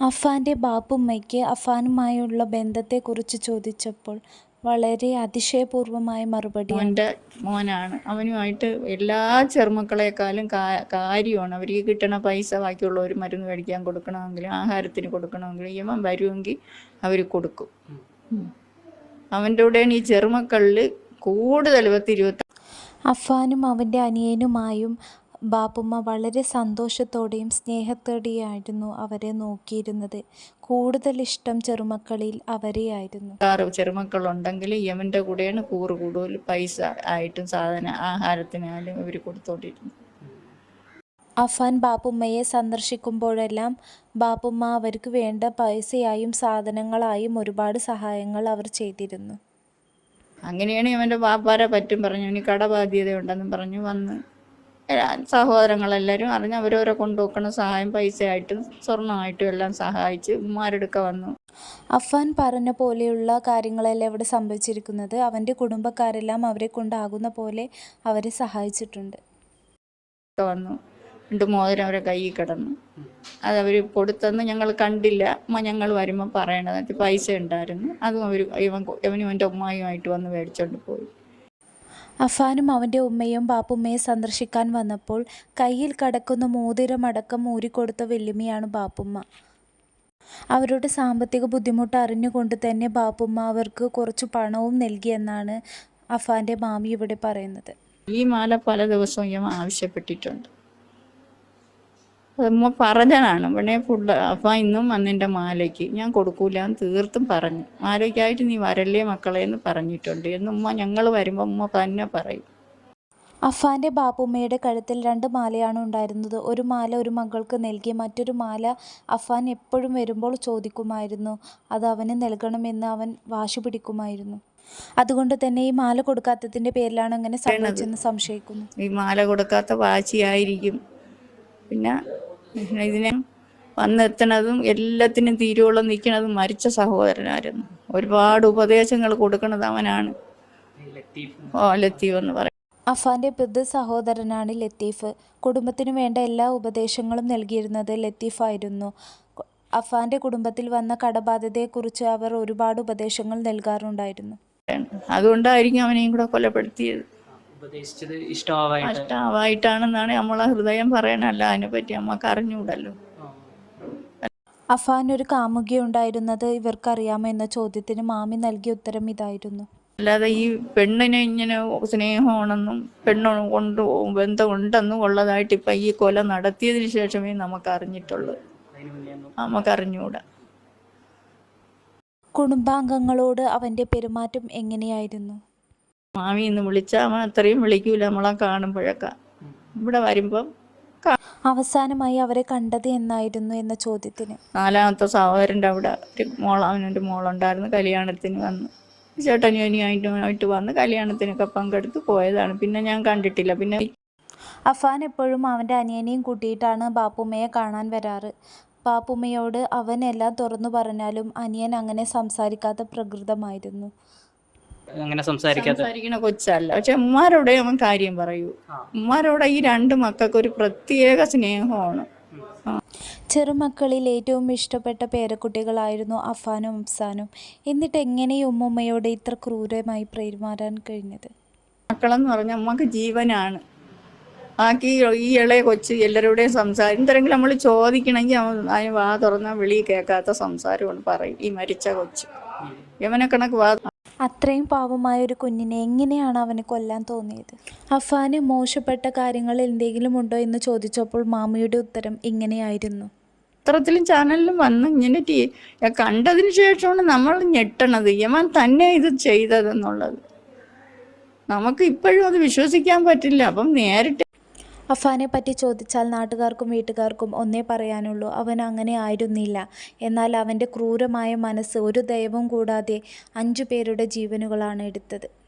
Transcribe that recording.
അഫാന്റെ ബാപ്പുമ്മയ്ക്ക് അഫാനുമായുള്ള ബന്ധത്തെക്കുറിച്ച് ചോദിച്ചപ്പോൾ വളരെ അതിശയപൂർവമായ മറുപടി എന്റെ മോനാണ്. അവനുമായിട്ട് എല്ലാ ചെറുമക്കളെക്കാളും കാര്യമാണ്. അവർ കിട്ടണ പൈസ ബാക്കിയുള്ളവർ മരുന്ന് മേടിക്കാൻ കൊടുക്കണമെങ്കിലും ആഹാരത്തിന് കൊടുക്കണമെങ്കിലും ഇവൻ വരുമെങ്കിൽ അവർ കൊടുക്കും. അവന്റെ കൂടെയാണ് ഈ ചെറുമക്കളിൽ കൂടുതൽ പത്ത് ഇരുപത്തി അഫാനും അവന്റെ അനിയനുമായും ബാപ്പുമ്മ വളരെ സന്തോഷത്തോടെയും സ്നേഹത്തോടെയായിരുന്നു അവരെ നോക്കിയിരുന്നത്. കൂടുതൽ ഇഷ്ടം ചെറുമക്കളിൽ അവരെയായിരുന്നു. ചെറുമക്കൾ ചെറുമക്കളുണ്ടെങ്കിൽ യമന്റെ കൂടെയാണ് കൂറ് കൂടുതൽ പൈസ ആയിട്ടും സാധന ആഹാരത്തിനായാലും ഇവർ കൊടുത്തോണ്ടിരുന്നു അഫാൻ ബാപ്പുമ്മയെ സന്ദർശിക്കുമ്പോഴെല്ലാം ബാപ്പുമ്മ അവർക്ക് വേണ്ട പൈസയായും സാധനങ്ങളായും ഒരുപാട് സഹായങ്ങൾ അവർ ചെയ്തിരുന്നു. അങ്ങനെയാണ് ഇവന്റെ വാപ്പാരെ പറ്റും പറഞ്ഞു. ഇനി കടബാധ്യതയുണ്ടെന്നും പറഞ്ഞു വന്ന് സഹോദരങ്ങളെല്ലാവരും അറിഞ്ഞ് അവരവരെ കൊണ്ടുവെക്കണ സഹായം പൈസയായിട്ടും സ്വർണമായിട്ടും എല്ലാം സഹായിച്ച് ഉമ്മാരെടുക്ക വന്നു. അഫാൻ പറഞ്ഞ പോലെയുള്ള കാര്യങ്ങളെല്ലാം ഇവിടെ സംഭവിച്ചിരിക്കുന്നത് അവന്റെ കുടുംബക്കാരെല്ലാം അവരെ കൊണ്ടാകുന്ന പോലെ അവരെ സഹായിച്ചിട്ടുണ്ട്. വന്നു. രണ്ട് മോതിരം അവരെ കയ്യിൽ കിടന്നു. അത് അവർ കൊടുത്തെന്ന് ഞങ്ങൾ കണ്ടില്ല. അമ്മ ഞങ്ങൾ വരുമ്പോൾ പറയണത്. പൈസ ഉണ്ടായിരുന്നു. അതും അവർ ഇവൻ കൊ- ഇവനും എന്റെ ഉമ്മായുമായിട്ട് വന്ന് മേടിച്ചോണ്ട് പോയി. അഫാനും അവന്റെ ഉമ്മയും ബാപ്പുമ്മയെ സന്ദർശിക്കാൻ വന്നപ്പോൾ കയ്യിൽ കടക്കുന്ന മോതിരമടക്കം ഊരിക്കൊടുത്ത വെല്ലുമിയാണ് ബാപ്പുമ്മ. അവരുടെ സാമ്പത്തിക ബുദ്ധിമുട്ട് അറിഞ്ഞുകൊണ്ട് തന്നെ ബാപ്പുമ്മ അവർക്ക് കുറച്ച് പണവും നൽകിയെന്നാണ് അഫാന്റെ മാമി ഇവിടെ പറയുന്നത്. ഈ മാല പല ദിവസവും ഞാൻ ആവശ്യപ്പെട്ടിട്ടുണ്ട്. അതുമ്മ പറഞ്ഞതാണ്. ഇവിടെ ഫുഡ് അപ്പം ഇന്നും അന്നെന്റെ മാലയ്ക്ക്. ഞാൻ കൊടുക്കൂല എന്ന് തീർത്തും പറഞ്ഞു. മാലയ്ക്കായിട്ട് നീ വരല്ലേ മക്കളെ? എന്ന് പറഞ്ഞിട്ടുണ്ട്. എന്ന് ഉമ്മ ഞങ്ങൾ വരുമ്പോൾ ഉമ്മ തന്നെ പറയും. അഫാന്റെ ബാപ്പുമ്മയുടെ കഴുത്തിൽ രണ്ട് മാലയാണ് ഉണ്ടായിരുന്നത്. ഒരു മാല ഒരു മകൾക്ക് നൽകി മറ്റൊരു മാല അഫാൻ എപ്പോഴും വരുമ്പോൾ ചോദിക്കുമായിരുന്നു. അത് അവന് നൽകണമെന്ന് അവൻ വാശി പിടിക്കുമായിരുന്നു. അതുകൊണ്ട് തന്നെ ഈ മാല കൊടുക്കാത്തതിന്റെ പേരിലാണ് അങ്ങനെ സംഭവിച്ചെന്ന് സംശയിക്കുന്നു. ഈ മാല കൊടുക്കാത്ത വാശിയായിരിക്കും. പിന്നെ ഇതിനെ വന്നെത്തണതും എല്ലാത്തിനും തീരുവോളം നിൽക്കണതും മരിച്ച സഹോദരനായിരുന്നു. ഒരുപാട് ഉപദേശങ്ങൾ കൊടുക്കണത് അവനാണ്. ഓ ലത്തീഫ് എന്ന് പറയും. അഫാന്റെ ബുദ്ധ സഹോദരനാണ് ലത്തീഫ്. കുടുംബത്തിനു വേണ്ട എല്ലാ ഉപദേശങ്ങളും നൽകിയിരുന്നത് ലത്തീഫായിരുന്നു. അഫാന്റെ കുടുംബത്തിൽ വന്ന കടബാധ്യതയെ കുറിച്ച് അവർ ഒരുപാട് ഉപദേശങ്ങൾ നൽകാറുണ്ടായിരുന്നു. അതുകൊണ്ടായിരിക്കും അവനെയും കൂടെ കൊലപ്പെടുത്തിയത്. ഉപദേശിച്ചത് ഇഷ്ടമാവായിട്ട് ഇഷ്ടമാവായിട്ടാണെന്നാണ് നമ്മളെ ഹൃദയം പറയണല്ല അതിനെപ്പറ്റി നമ്മക്ക് അറിഞ്ഞൂടല്ലോ. അഫാൻ ഒരു കാമുകിയുണ്ടായിരുന്നത് ഇവർക്കറിയാമോ എന്ന ചോദ്യത്തിന് മാമി നൽകിയ ഉത്തരം ഇതായിരുന്നു. അല്ലാതെ ഈ പെണ്ണിനെ ഇങ്ങനെ സ്നേഹമാണെന്നും പെണ്ണ് കൊണ്ട് ബന്ധമുണ്ടെന്നും ഉള്ളതായിട്ട് ഇപ്പം ഈ കൊല നടത്തിയതിന് ശേഷമേ നമുക്ക് അറിഞ്ഞിട്ടുള്ളൂ നമുക്കറിഞ്ഞൂടാ. നമുക്ക് അറിഞ്ഞൂടാ കുടുംബാംഗങ്ങളോട് അവന്റെ പെരുമാറ്റം എങ്ങനെയായിരുന്നു? മാമി എന്ന് വിളിച്ചാൽ അവൻ അത്രയും വിളിക്കൂല നമ്മളെ കാണുമ്പോഴൊക്കെ. ഇവിടെ വരുമ്പം അവസാനമായി അവരെ കണ്ടത് എന്നായിരുന്നു എന്ന ചോദ്യത്തിന്. നാലാമത്തെ സഹോദരന്റെ അവിടെ ഒരു മോൾ അവനൊരു മോളുണ്ടായിരുന്നു കല്യാണത്തിന് വന്ന്. ചേട്ടനും വന്ന് കല്യാണത്തിനൊക്കെ പങ്കെടുത്ത് പോയതാണ്. പിന്നെ ഞാൻ കണ്ടിട്ടില്ല. പിന്നെ അഫാൻ എപ്പോഴും അവന്റെ അനിയനെയും കൂട്ടിയിട്ടാണ് ബാപ്പുമ്മയെ കാണാൻ വരാറ്. ബാപ്പുമ്മയോട് അവൻ എല്ലാം തുറന്നു പറഞ്ഞാലും അനിയൻ അങ്ങനെ സംസാരിക്കാത്ത പ്രകൃതമായിരുന്നു. അങ്ങനെ സംസാരിക്കാത്ത സംസാരിക്കണ കൊച്ചല്ല. പക്ഷെ ഉമ്മാരോടെ അവൻ കാര്യം പറയൂ. ഉമ്മാരോടെ ഈ രണ്ട് മക്കൾക്ക് ഒരു പ്രത്യേക സ്നേഹമാണ്. ചെറുമക്കളിൽ ഏറ്റവും ഇഷ്ടപ്പെട്ട പേരക്കുട്ടികളായിരുന്നു അഫാനും അഫ്സാനും എന്നിട്ട് എങ്ങനെ ഉമ്മയോട് ഉമ്മുമ്മയോട് ഇത്ര ക്രൂരമായി പെരുമാറാൻ കഴിഞ്ഞത്? മക്കളെന്ന് പറഞ്ഞാൽ അമ്മയ്ക്ക് ജീവനാണ്. ആക്കി ഈ ഇളയ കൊച്ച് എല്ലാവരോടെയും സംസാരം. എന്തെങ്കിലും നമ്മൾ ചോദിക്കണമെങ്കിൽ അവൻ അതിന് വാ തുറന്നാൽ വിളി കേൾക്കാത്ത സംസാരമാണ് പറയും ഈ മരിച്ച കൊച്ച്. യവനക്കണക്ക് വാ അത്രയും പാവമായ ഒരു കുഞ്ഞിനെ എങ്ങനെയാണ് അവന് കൊല്ലാൻ തോന്നിയത്? അഫാന് മോശപ്പെട്ട കാര്യങ്ങൾ എന്തെങ്കിലും ഉണ്ടോ എന്ന് ചോദിച്ചപ്പോൾ മാമിയുടെ ഉത്തരം ഇങ്ങനെയായിരുന്നു. പത്രത്തിലും ചാനലിലും വന്ന് ഇങ്ങനെ കണ്ടതിന് ശേഷമാണ് നമ്മൾ ഞെട്ടണത്. യമൻ തന്നെ ഇത് ചെയ്തതെന്നുള്ളത്. നമുക്ക് ഇപ്പോഴും അത് വിശ്വസിക്കാൻ പറ്റില്ല. അപ്പം നേരിട്ട് അഫാനെ പറ്റി ചോദിച്ചാൽ നാട്ടുകാർക്കും വീട്ടുകാർക്കും ഒന്നേ പറയാനുള്ളൂ അവൻ അങ്ങനെ ആയിരുന്നില്ല. എന്നാൽ അവന്റെ ക്രൂരമായ മനസ്സ് ഒരു ദൈവം കൂടാതെ അഞ്ചു പേരുടെ ജീവനുകളാണ് എടുത്തത്.